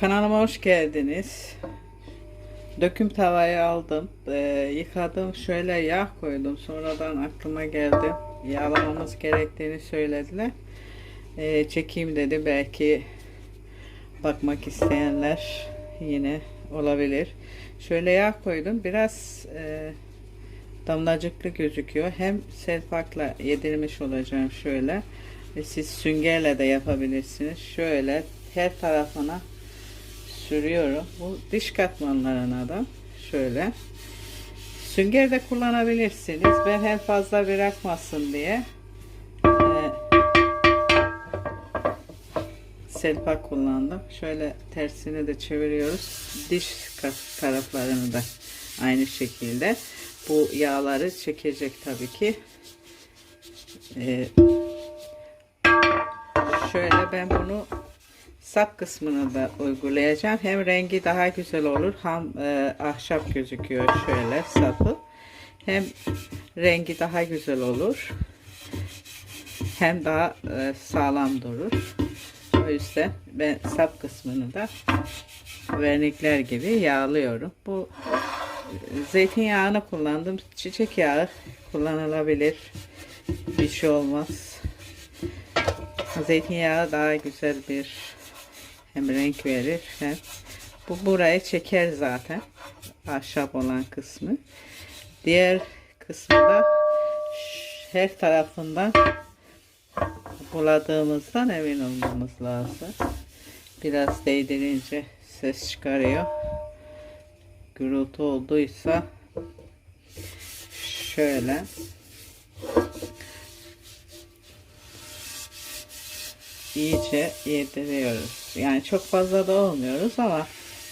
Kanalıma hoş geldiniz. Döküm tavayı aldım. Ee, yıkadım. Şöyle yağ koydum. Sonradan aklıma geldi. Yağlamamız gerektiğini söylediler. Ee, çekeyim dedi. Belki bakmak isteyenler yine olabilir. Şöyle yağ koydum. Biraz e, damlacıklı gözüküyor. Hem selpakla yedirmiş olacağım şöyle. E, siz süngerle de yapabilirsiniz. Şöyle her tarafına sürüyorum. Bu diş katmanlarına da şöyle. Sünger de kullanabilirsiniz. Ben hem fazla bırakmasın diye e, selpak kullandım. Şöyle tersini de çeviriyoruz. Diş taraflarını da aynı şekilde. Bu yağları çekecek tabii ki. E, şöyle ben bunu sap kısmını da uygulayacağım. Hem rengi daha güzel olur. Hem e, ahşap gözüküyor şöyle sapı. Hem rengi daha güzel olur. Hem daha e, sağlam durur. O yüzden ben sap kısmını da vernikler gibi yağlıyorum. Bu e, zeytinyağını kullandım. Çiçek yağı kullanılabilir. Bir şey olmaz. Zeytinyağı daha güzel bir hem renk verir hem bu burayı çeker zaten ahşap olan kısmı. Diğer kısmı da ş- her tarafından buladığımızdan emin olmamız lazım. Biraz değdirince ses çıkarıyor. Gürültü olduysa şöyle iyice yediriyoruz. Yani çok fazla da olmuyoruz ama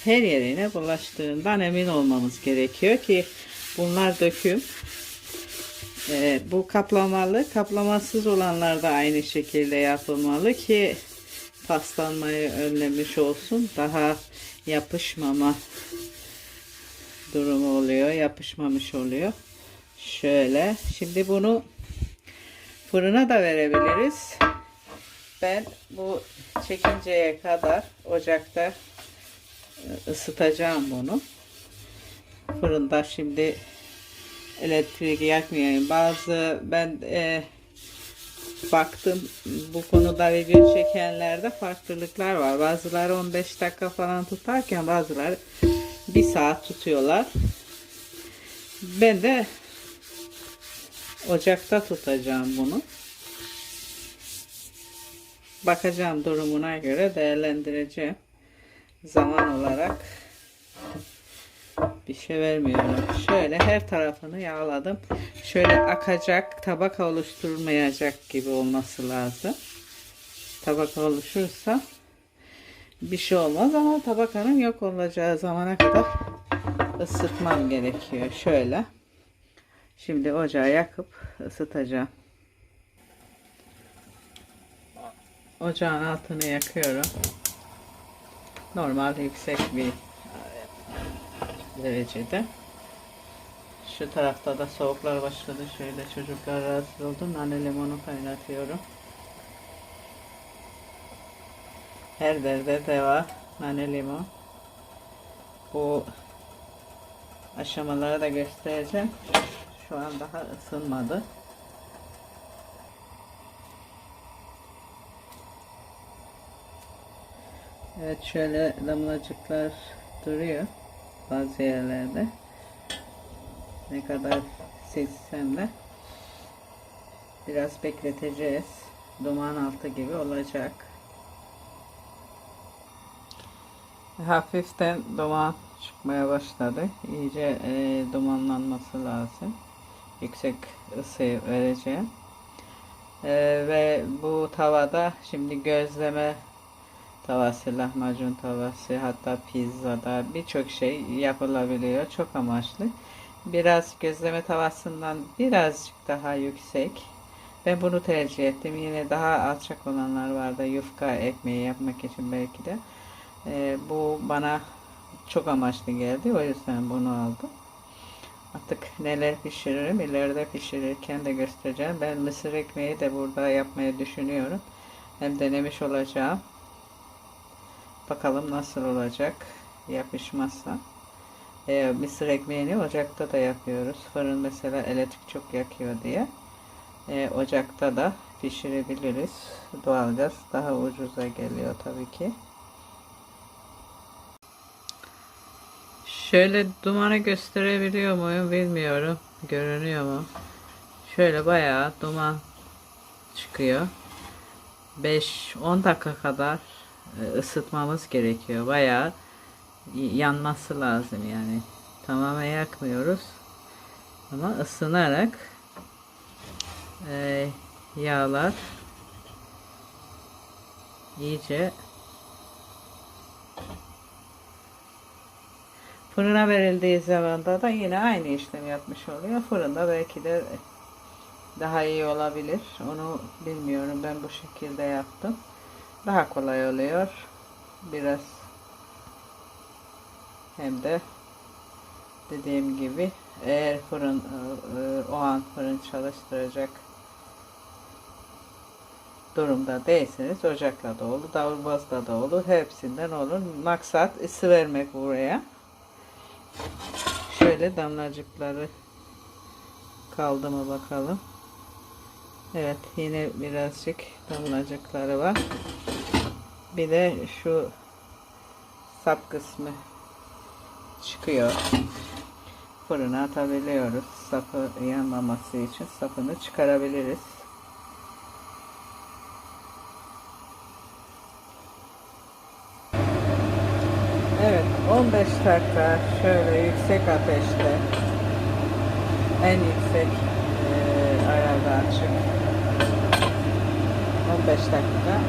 her yerine bulaştığından emin olmamız gerekiyor ki bunlar döküm. Ee, bu kaplamalı, kaplamasız olanlar da aynı şekilde yapılmalı ki paslanmayı önlemiş olsun. Daha yapışmama durumu oluyor. Yapışmamış oluyor. Şöyle. Şimdi bunu fırına da verebiliriz. Ben bu çekinceye kadar ocakta e, ısıtacağım bunu. Fırında şimdi elektrik yakmayayım. Bazı ben e, baktım bu konuda video çekenlerde farklılıklar var. Bazıları 15 dakika falan tutarken bazıları bir saat tutuyorlar. Ben de ocakta tutacağım bunu bakacağım durumuna göre değerlendireceğim. Zaman olarak bir şey vermiyorum. Şöyle her tarafını yağladım. Şöyle akacak, tabaka oluşturmayacak gibi olması lazım. Tabaka oluşursa bir şey olmaz ama tabakanın yok olacağı zamana kadar ısıtmam gerekiyor. Şöyle. Şimdi ocağı yakıp ısıtacağım. Ocağın altını yakıyorum. Normal yüksek bir derecede. Şu tarafta da soğuklar başladı. Şöyle çocuklar rahatsız oldu. Nane limonu kaynatıyorum. Her derde deva. Nane limon. Bu aşamaları da göstereceğim. Şu an daha ısınmadı. Evet şöyle damlacıklar duruyor bazı yerlerde. Ne kadar silsem de biraz bekleteceğiz. Duman altı gibi olacak. Hafiften duman çıkmaya başladı. İyice e, dumanlanması lazım. Yüksek ısı vereceğim. E, ve bu tavada şimdi gözleme tavası, lahmacun tavası, hatta pizzada birçok şey yapılabiliyor. Çok amaçlı. Biraz gözleme tavasından birazcık daha yüksek. Ben bunu tercih ettim. Yine daha alçak olanlar vardı. Yufka ekmeği yapmak için belki de. Ee, bu bana çok amaçlı geldi. O yüzden bunu aldım. Artık neler pişiririm ileride pişirirken de göstereceğim. Ben mısır ekmeği de burada yapmayı düşünüyorum. Hem denemiş olacağım. Bakalım nasıl olacak yapışmazsa. Eğer mısır ekmeğini ocakta da yapıyoruz. Fırın mesela elektrik çok yakıyor diye. Ee, ocakta da pişirebiliriz. Doğalgaz daha ucuza geliyor tabii ki. Şöyle dumanı gösterebiliyor muyum bilmiyorum. Görünüyor mu? Şöyle bayağı duman çıkıyor. 5-10 dakika kadar ısıtmamız gerekiyor. Bayağı yanması lazım yani. Tamamen yakmıyoruz. Ama ısınarak e, yağlar iyice fırına verildiği zaman da yine aynı işlem yapmış oluyor. Fırında belki de daha iyi olabilir. Onu bilmiyorum. Ben bu şekilde yaptım. Daha kolay oluyor. Biraz hem de dediğim gibi eğer fırın e, e, o an fırın çalıştıracak durumda değilseniz ocakla da olur, davulbazla da olur, hepsinden olur. Maksat ısı vermek buraya. Şöyle damlacıkları kaldı mı bakalım. Evet yine birazcık damlacıkları var. Bir de şu sap kısmı çıkıyor. Fırına atabiliyoruz. Sapı yanmaması için sapını çıkarabiliriz. Evet 15 dakika şöyle yüksek ateşte en yüksek eee ayarda açık 15 dakika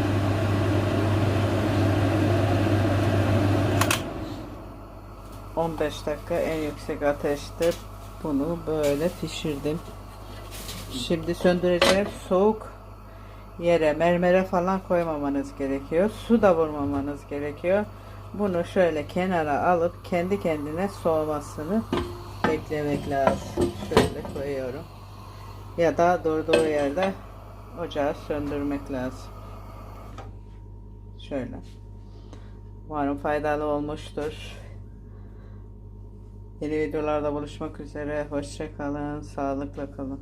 ...15 dakika en yüksek ateşte bunu böyle pişirdim. Şimdi söndüreceğim soğuk yere mermere falan koymamanız gerekiyor. Su da vurmamanız gerekiyor. Bunu şöyle kenara alıp kendi kendine soğumasını beklemek lazım. Şöyle koyuyorum. Ya da durduğu yerde ocağı söndürmek lazım. Şöyle. Umarım faydalı olmuştur. Yeni videolarda buluşmak üzere. Hoşça kalın. Sağlıkla kalın.